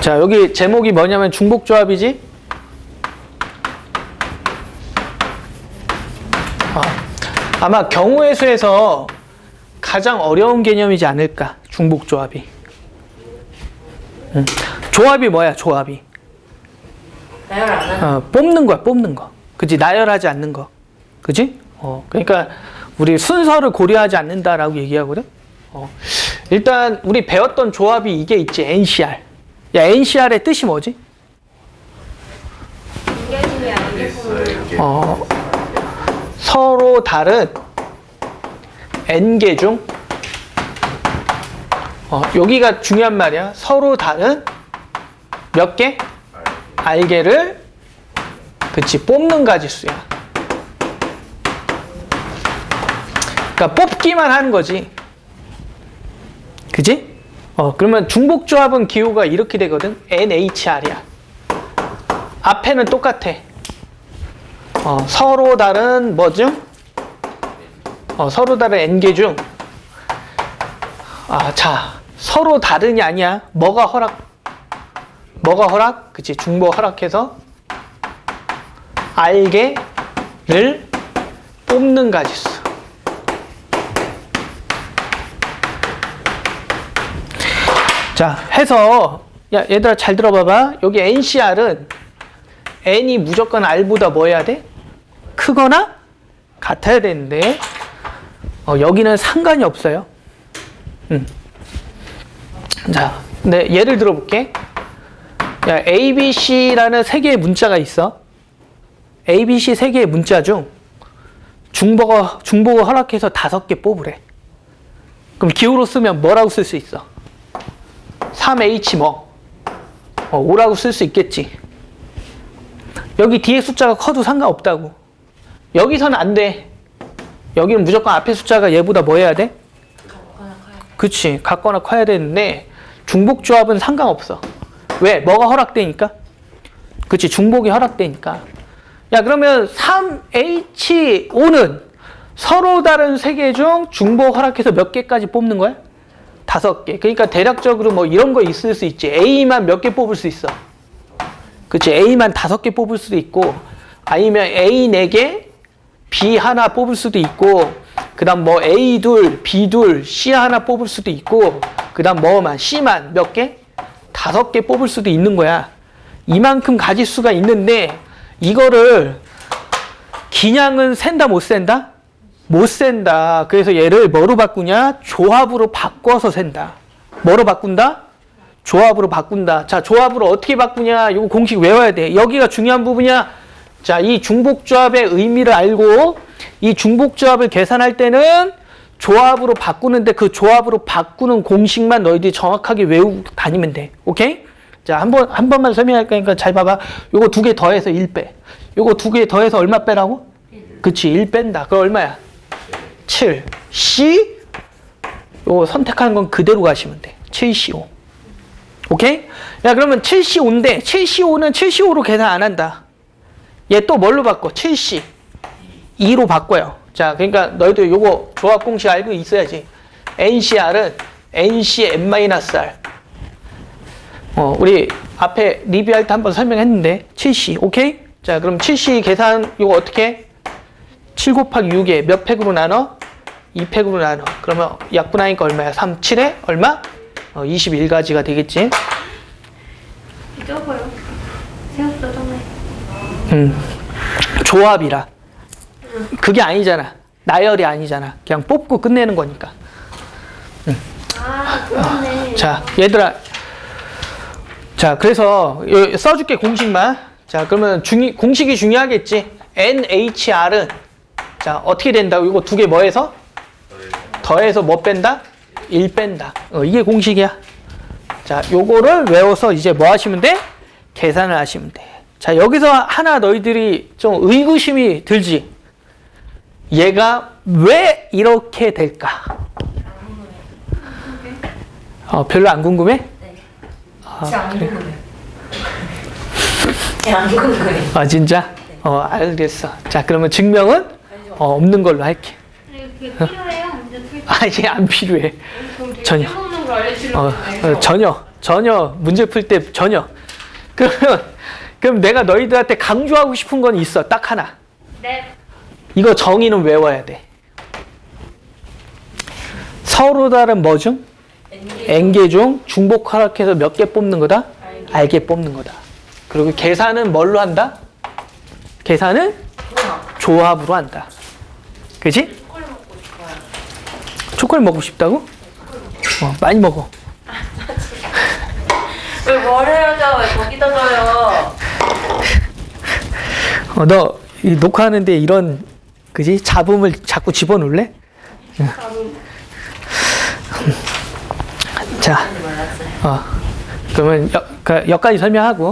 자, 여기 제목이 뭐냐면 중복조합이지? 아, 아마 경우의 수에서 가장 어려운 개념이지 않을까, 중복조합이. 음, 조합이 뭐야, 조합이? 나열 안 하는 어, 뽑는 거야, 뽑는 거. 그지? 나열하지 않는 거. 그지? 어, 그러니까 우리 순서를 고려하지 않는다라고 얘기하거든? 어. 일단 우리 배웠던 조합이 이게 있지, NCR. 야, NCR의 뜻이 뭐지? 어, 서로 다른 N개 중, 어, 여기가 중요한 말이야. 서로 다른 몇 개? 알개를, 그치, 뽑는 가지수야. 그러니까 뽑기만 하는 거지. 그지? 어, 그러면 중복조합은 기호가 이렇게 되거든. NHR이야. 앞에는 똑같아. 어, 서로 다른 뭐 중? 어, 서로 다른 n개 중. 아, 자, 서로 다른이 아니야. 뭐가 허락? 뭐가 허락? 그치, 중복 허락해서 알개를 뽑는 가지수. 자, 해서 야, 얘들아 잘 들어봐봐. 여기 NCR은 n이 무조건 r보다 뭐 해야 돼? 크거나 같아야 되는데 어, 여기는 상관이 없어요. 음. 자, 네, 예를 들어볼게. 야, A, B, C라는 세 개의 문자가 있어. A, B, C 세 개의 문자 중 중복어 중복어 허락해서 다섯 개 뽑으래. 그럼 기호로 쓰면 뭐라고 쓸 수 있어? 3H 뭐? 어, 5라고 쓸 수 있겠지. 여기 뒤에 숫자가 커도 상관없다고. 여기서는 안 돼. 여기는 무조건 앞에 숫자가 얘보다 뭐 해야 돼? 그치. 같거나 커야 되는데 중복조합은 상관없어. 왜? 뭐가 허락되니까? 그치. 중복이 허락되니까. 야, 그러면 3H5는 서로 다른 세 개 중 중복 허락해서 몇 개까지 뽑는 거야? 다섯 개. 그러니까 대략적으로 뭐 이런 거 있을 수 있지. A만 몇 개 뽑을 수 있어. 그치. A만 다섯 개 뽑을 수도 있고, 아니면 A 네 개, B 하나 뽑을 수도 있고, 그 다음 뭐 A 둘, B 둘, C 하나 뽑을 수도 있고, 그 다음 뭐만, C만 몇 개? 다섯 개 뽑을 수도 있는 거야. 이만큼 가지수가 있는데, 이거를 기냥은 센다, 못 센다? 못 센다. 그래서 얘를 뭐로 바꾸냐? 조합으로 바꿔서 센다. 뭐로 바꾼다? 조합으로 바꾼다. 자, 조합으로 어떻게 바꾸냐? 이거 공식 외워야 돼. 여기가 중요한 부분이야. 자, 이 중복조합의 의미를 알고 이 중복조합을 계산할 때는 조합으로 바꾸는데 그 조합으로 바꾸는 공식만 너희들이 정확하게 외우고 다니면 돼. 오케이? 자, 한 번, 한 번만 설명할 거니까 잘 봐봐. 요거 두 개 더해서 1 빼. 요거 두 개 더해서 얼마 빼라고? 그치, 1 뺀다. 그럼 얼마야? 7. C. 요거 선택하는 건 그대로 가시면 돼. 7C5. 오케이? 야, 그러면 7C5인데, 7C5는 7C5로 계산 안 한다. 얘 또 뭘로 바꿔? 7C. 2로 바꿔요. 자, 그러니까 너희들 요거 조합 공식 알고 있어야지. NCR은 NCN-R. 어, 우리 앞에 리뷰할 때 한번 설명했는데, 7C. 오케이? 자, 그럼 7C 계산 요거 어떻게 해? 7 곱하기 6에 몇 팩으로 나눠? 2팩으로 나눠. 그러면 약분하니까 얼마야? 3, 7에 얼마? 어, 21가지가 되겠지. 적어요. 생각보다 적네. 음, 조합이라. 그게 아니잖아. 나열이 아니잖아. 그냥 뽑고 끝내는 거니까. 아, 그렇네. 자, 얘들아. 자, 그래서 요- 써줄게 공식만. 자, 그러면 중이, 공식이 중요하겠지. NHR은 자 어떻게 된다고? 이거 두 개 뭐해서? 더해서 뭐 뺀다? 1 뺀다. 어, 이게 공식이야. 자, 요거를 외워서 이제 뭐 하시면 돼? 계산을 하시면 돼. 자, 여기서 하나 너희들이 좀 의구심이 들지? 얘가 왜 이렇게 될까? 어, 별로 안 궁금해? 진짜 안 궁금해요. 그냥 안 궁금해. 아, 진짜? 어, 알겠어. 자, 그러면 증명은 어, 없는 걸로 할게. 그게 필요해요? 문제 풀 때? 아, 이제 안 필요해. 그럼 되게 전혀. 쓸모없는 거 알려주려고 어. 어, 전혀. 전혀 문제 풀 때 전혀. 그러면 그럼 내가 너희들한테 강조하고 싶은 건 있어. 딱 하나. 네. 이거 정의는 외워야 돼. 서로 다른 뭐 중? N개 중 중복 하락해서 몇 개 뽑는 거다? 알게 뽑는 거다. 그리고 계산은 뭘로 한다? 계산은 조합으로 한다. 그지? 초콜릿 먹고 싶다고? 어, 많이 먹어. 왜 뭐래요, 왜 거기다 줘요? 어, 너 이 녹화하는데 이런 그지 잡음을 자꾸 집어넣을래? 응. 자, 어, 그러면 여, 그 여기까지 설명하고